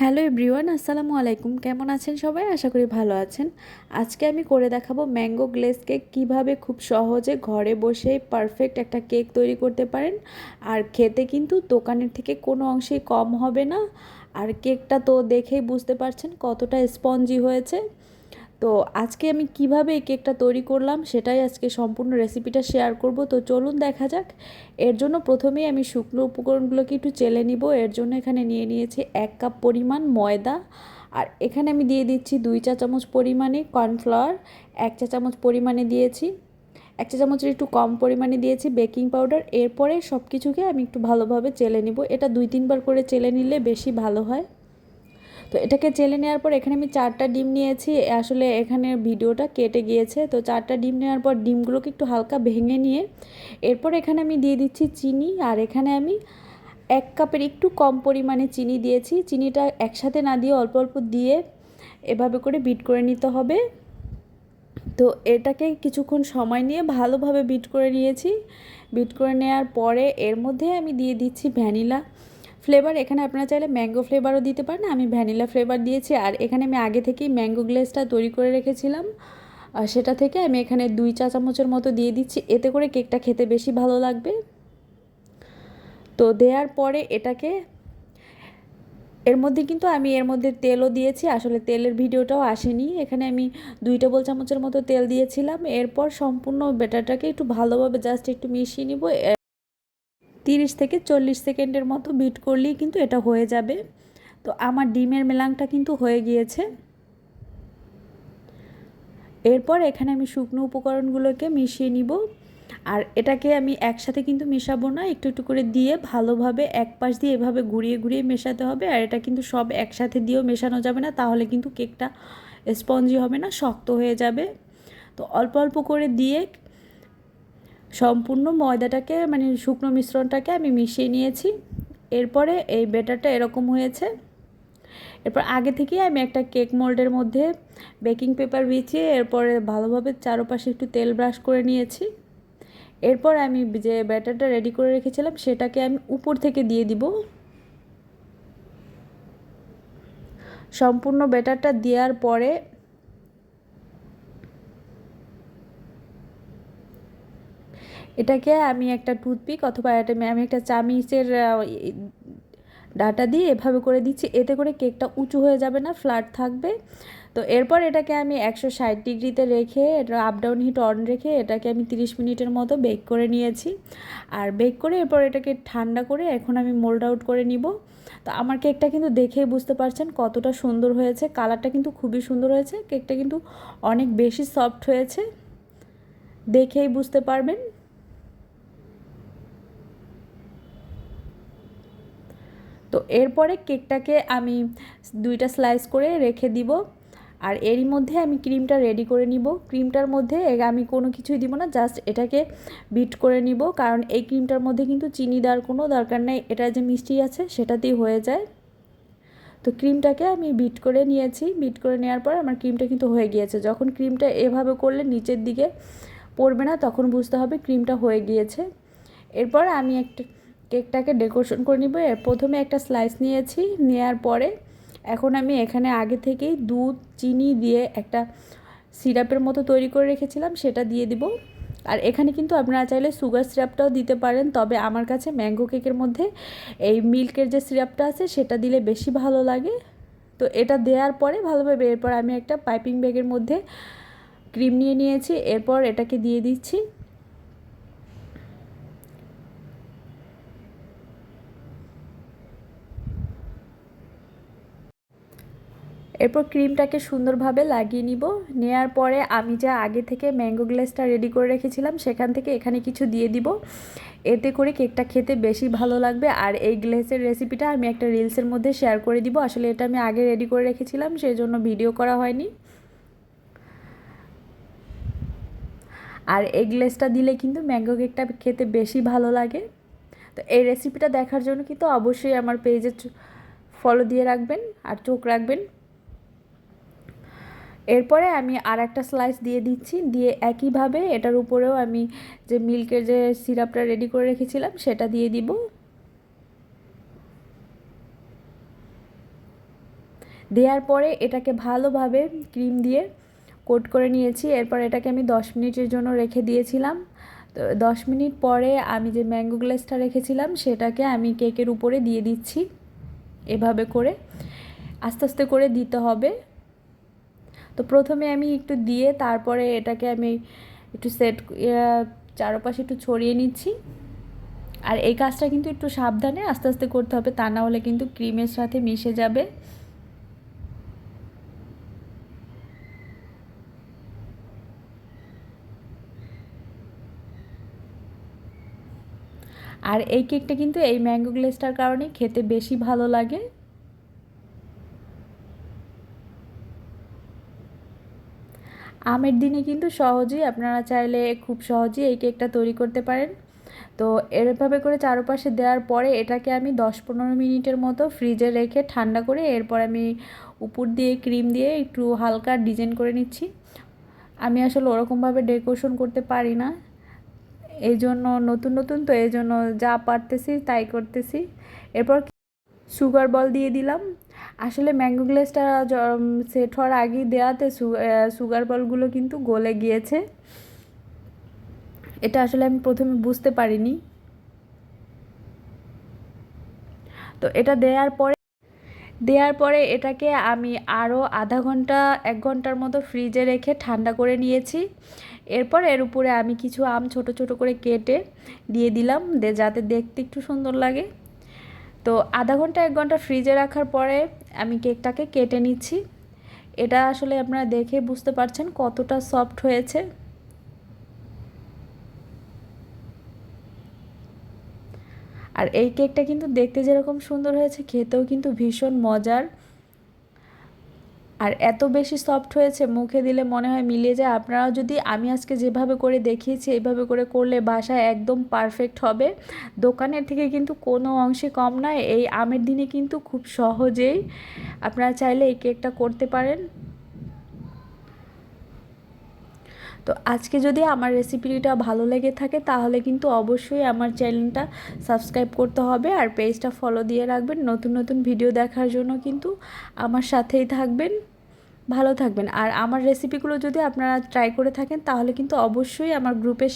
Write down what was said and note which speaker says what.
Speaker 1: Hello everyone, আসসালামু আলাইকুম। কেমন আছেন সবাই? আশা করি ভালো আছেন। আজকে আমি করে দেখাবো ম্যাঙ্গো গ্লেস কেক। কীভাবে খুব সহজে ঘরে বসে পারফেক্ট একটা কেক তৈরি করতে পারেন। আর খেতে কিন্তু দোকানের থেকে কোনো অংশেই কম হবে না। আর কেকটা তো দেখেই বুঝতে পারছেন কতটা স্পঞ্জি হয়েছে। তো আজকে আমি কীভাবে এই কেকটা তৈরি করলাম সেটাই আজকে সম্পূর্ণ রেসিপিটা শেয়ার করব। তো চলুন দেখা যাক। এর জন্য প্রথমেই আমি শুকনো উপকরণগুলোকে একটু চেলে নিব। এর জন্য এখানে নিয়ে নিয়েছি এক কাপ পরিমাণ ময়দা। আর এখানে আমি দিয়ে দিচ্ছি দুই চা চামচ পরিমাণে কর্নফ্লাওয়ার, এক চা চামচ পরিমাণে দিয়েছি, এক চা চামচের একটু কম পরিমাণে দিয়েছি বেকিং পাউডার। এরপরে সব কিছুকে আমি একটু ভালোভাবে চেলে নিব। এটা দুই তিনবার করে চেলে নিলে বেশি ভালো হয়। তো এটাকে চেলে নেওয়ার পর এখানে আমি চারটা ডিম নিয়েছি। আসলে এখানে ভিডিওটা কেটে গিয়েছে। তো চারটা ডিম নেওয়ার পর ডিমগুলোকে একটু হালকা ভেঙে নিয়ে এরপর এখানে আমি দিয়ে দিচ্ছি চিনি। আর এখানে আমি এক কাপের একটু কম পরিমাণে চিনি দিয়েছি। চিনিটা একসাথে না দিয়ে অল্প অল্প দিয়ে এভাবে করে বিট করে নিতে হবে। তো এটাকে কিছুক্ষণ সময় নিয়ে ভালোভাবে বিট করে নিয়েছি। বিট করে নেওয়ার পরে এর মধ্যে আমি দিয়ে দিচ্ছি ভ্যানিলা। ফ্লেভার এখানে আপনারা চাইলে ম্যাঙ্গো ফ্লেভারও দিতে পারেন। আমি ভ্যানিলা ফ্লেভার দিয়েছি আর এখানে আমি আগে থেকেই ম্যাঙ্গো গ্লেসটা তৈরি করে রেখেছিলাম। সেটা থেকে আমি এখানে দুই চা চামচের মতো দিয়ে দিচ্ছি। এতে করে কেকটা খেতে বেশি ভালো লাগবে। তো দেওয়ার পরে এটাকে এর মধ্যে কিন্তু আমি এর মধ্যে তেলও দিয়েছি। আসলে তেলের ভিডিওটাও আসেনি। এখানে আমি দুই টেবল চামচের মতো তেল দিয়েছিলাম। এরপর সম্পূর্ণ ব্যাটারটাকে একটু ভালোভাবে জাস্ট একটু মিশিয়ে নিব। তিরিশ থেকে চল্লিশ সেকেন্ডের মতো বিট করলেই কিন্তু এটা হয়ে যাবে। তো আমার ডিমের মেলাংটা কিন্তু হয়ে গিয়েছে। এরপর এখানে আমি শুকনো উপকরণগুলোকে মিশিয়ে নিব। আর এটাকে আমি একসাথে কিন্তু মেশাবো না, একটু একটু করে দিয়ে ভালোভাবে এক পাশ দিয়ে এভাবে ঘুরিয়ে ঘুরিয়ে মেশাতে হবে। আর এটা কিন্তু সব একসাথে দিয়েও মেশানো যাবে না, তাহলে কিন্তু কেকটা স্পঞ্জি হবে না, শক্ত হয়ে যাবে। তো অল্প অল্প করে দিয়ে সম্পূর্ণ ময়দাটাকে মানে শুকনো মিশ্রণটাকে আমি মিশিয়ে নিয়েছি। এরপরে এই ব্যাটারটা এরকম হয়েছে। এরপর আগে থেকেই আমি একটা কেক মোল্ডের মধ্যে বেকিং পেপার বিছিয়ে এরপরে ভালোভাবে চারোপাশে একটু তেল ব্রাশ করে নিয়েছি। এরপর আমি যে ব্যাটারটা রেডি করে রেখেছিলাম, সেটাকে আমি উপর থেকে দিয়ে দিব। সম্পূর্ণ ব্যাটারটা দেওয়ার পরে এটাকে আমি একটা টুথপিক অথবা এটা আমি একটা চামিচের ডাটা দিয়ে এভাবে করে দিচ্ছি। এতে করে কেকটা উঁচু হয়ে যাবে না ফ্ল্যাট থাকবে। তো এরপর এটাকে আমি একশো ষাট ডিগ্রিতে রেখে, এটা আপ ডাউন হিট অন রেখে এটাকে আমি তিরিশ মিনিটের মতো বেক করে নিয়েছি। আর বেক করে এরপর এটাকে ঠান্ডা করে এখন আমি মোল্ড আউট করে নিব। তো আমার কেকটা কিন্তু দেখেই বুঝতে পারছেন কতটা সুন্দর হয়েছে। কালারটা কিন্তু খুবই সুন্দর হয়েছে। কেকটা কিন্তু অনেক বেশি সফট হয়েছে। দেখেই বুঝতে পারবেন। তো এরপরে কেকটাকে আমি দুইটা স্লাইস করে রেখে দিব। আর এরই মধ্যে আমি ক্রিমটা রেডি করে নিব। ক্রিমটার মধ্যে আমি কোনো কিছুই দিব না জাস্ট এটাকে বিট করে নিব। কারণ এই ক্রিমটার মধ্যে কিন্তু চিনি দেওয়ার কোনো দরকার নেই, এটা যে মিষ্টি আছে সেটাতেই হয়ে যায়। তো ক্রিমটাকে আমি বিট করে নিয়েছি। বিট করে নেওয়ার পর আমার ক্রিমটা কিন্তু হয়ে গিয়েছে। যখন ক্রিমটা এভাবে করলে নিচের দিকে পড়বে না, তখন বুঝতে হবে ক্রিমটা হয়ে গিয়েছে। এরপর আমি একটা কেকটাকে ডেকোরেশন করে নিব। প্রথমে একটা স্লাইস নিয়েছি নেওয়ার পরে এখন আমি এখানে আগে থেকেই দুধ, চিনি দিয়ে একটা সিরাপের মতো তৈরি করে রেখেছিলাম, সেটা দিয়ে দিব। আর এখানে কিন্তু আপনারা চাইলে সুগার সিরাপটাও দিতে পারেন, তবে আমার কাছে ম্যাঙ্গো কেকের মধ্যে এই মিল্কের যে সিরাপটা আছে, সেটা দিলে বেশি ভালো লাগে। তো এটা দেওয়ার পরে ভালোভাবে এরপর আমি একটা পাইপিং ব্যাগের মধ্যে ক্রিম নিয়ে নিয়েছি, এরপর এটাকে দিয়ে দিচ্ছি। এরপর ক্রিমটাকে সুন্দরভাবে লাগিয়ে নিব। নেয়ার পরে আমি যা আগে থেকে ম্যাঙ্গো গ্লেসটা রেডি করে রেখেছিলাম, সেখান থেকে এখানে কিছু দিয়ে দিব। এতে করে কেকটা খেতে বেশি ভালো লাগবে। আর এই গ্লেসের রেসিপিটা আমি একটা রিলসের মধ্যে শেয়ার করে দিব। আসলে এটা আমি আগে রেডি করে রেখেছিলাম সেই জন্য ভিডিও করা হয়নি। আর এই গ্লেসটা দিলে কিন্তু ম্যাঙ্গো কেকটা খেতে বেশি ভালো লাগে। তো এই রেসিপিটা দেখার জন্য কিন্তু অবশ্যই আমার পেজে ফলো দিয়ে রাখবেন আর চোখ রাখবেন। এরপরে আমি আর একটা স্লাইস দিয়ে দিচ্ছি, দিয়ে একইভাবে এটার উপরেও আমি যে মিল্কের যে সিরাপটা রেডি করে রেখেছিলাম, সেটা দিয়ে দিব। দেওয়ার পরে এটাকে ভালোভাবে ক্রিম দিয়ে কোট করে নিয়েছি। এরপর এটাকে আমি দশ মিনিটের জন্য রেখে দিয়েছিলাম। তো দশ মিনিট পরে আমি যে ম্যাঙ্গো গ্লেসটা রেখেছিলাম, সেটাকে আমি কেকের উপরে দিয়ে দিচ্ছি। এভাবে করে আস্তে আস্তে করে দিতে হবে। তো প্রথমে আমি একটু দিয়ে তারপরে এটাকে আমি একটু সেট চারপাশে একটু ছড়িয়ে নিচ্ছি। আর এই কাজটা কিন্তু একটু সাবধানে আস্তে আস্তে করতে হবে, তা না হলে কিন্তু ক্রিমের সাথে মিশে যাবে। আর এই কেকটা কিন্তু এই ম্যাঙ্গো গ্লেসটার কারণে খেতে বেশি ভালো লাগে। আমের দিনে কিন্তু সহজেই আপনারা চাইলে খুব সহজেই এই কেকটা তৈরি করতে পারেন। তো এরভাবে করে চারপাশে দেওয়ার পরে এটাকে আমি দশ পনেরো মিনিটের মতো ফ্রিজে রেখে ঠান্ডা করে এরপর আমি উপর দিয়ে ক্রিম দিয়ে একটু হালকা ডিজাইন করে নিচ্ছি। আমি আসলে ওরকমভাবে ডেকোরেশন করতে পারি না। এই জন্য নতুন নতুন তো এই জন্য যা পারতেছি তাই করতেছি। এরপর সুগার বল দিয়ে দিলাম। আসলে ম্যাঙ্গো গ্লেসটা সেট হওয়ার আগেই দেওয়াতে সুগার বলগুলো কিন্তু গলে গিয়েছে। এটা আসলে আমি প্রথমে বুঝতে পারিনি। তো এটা দেওয়ার পরে দেওয়ার পরে এটাকে আমি আরও আধা ঘণ্টা, এক ঘণ্টার মতো ফ্রিজে রেখে ঠান্ডা করে নিয়েছি। এরপর এর উপরে আমি কিছু আম ছোট ছোট করে কেটে দিয়ে দিলাম যাতে দেখতে একটু সুন্দর লাগে। তো আধা ঘণ্টা, এক ঘণ্টা ফ্রিজে রাখার পরে আমি কেকটাকে কেটে নিচ্ছি। এটা আসলে আপনারা দেখে বুঝতে পারছেন কতটা সফট হয়েছে। আর এই কেকটা কিন্তু দেখতে যেরকম সুন্দর হয়েছে, খেতেও কিন্তু ভীষণ মজার। আর এত বেশি সফট হয়েছে, মুখে দিলে মনে হয় মিলিয়ে যায়। আপনারাও যদি আমি আজকে যেভাবে করে দেখিয়েছি, এইভাবে করে করলে বাসায় একদম পারফেক্ট হবে। দোকানের থেকে কিন্তু কোনো অংশে কম নয়, এই আমের দিনে কিন্তু খুব সহজেই আপনারা চাইলে এই কেকটা করতে পারেন। তো আজকে যদি আমার রেসিপিটা ভালো লেগে থাকে, তাহলে কিন্তু অবশ্যই আমার চ্যানেলটা সাবস্ক্রাইব করতে হবে আর পেজটা ফলো দিয়ে রাখবেন। নতুন নতুন ভিডিও দেখার জন্য কিন্তু আমার সাথেই থাকবেন। ভালো থাকবেন। আর আমার রেসিপিগুলো যদি আপনারা ট্রাই করে থাকেন, তাহলে কিন্তু অবশ্যই আমার গ্রুপে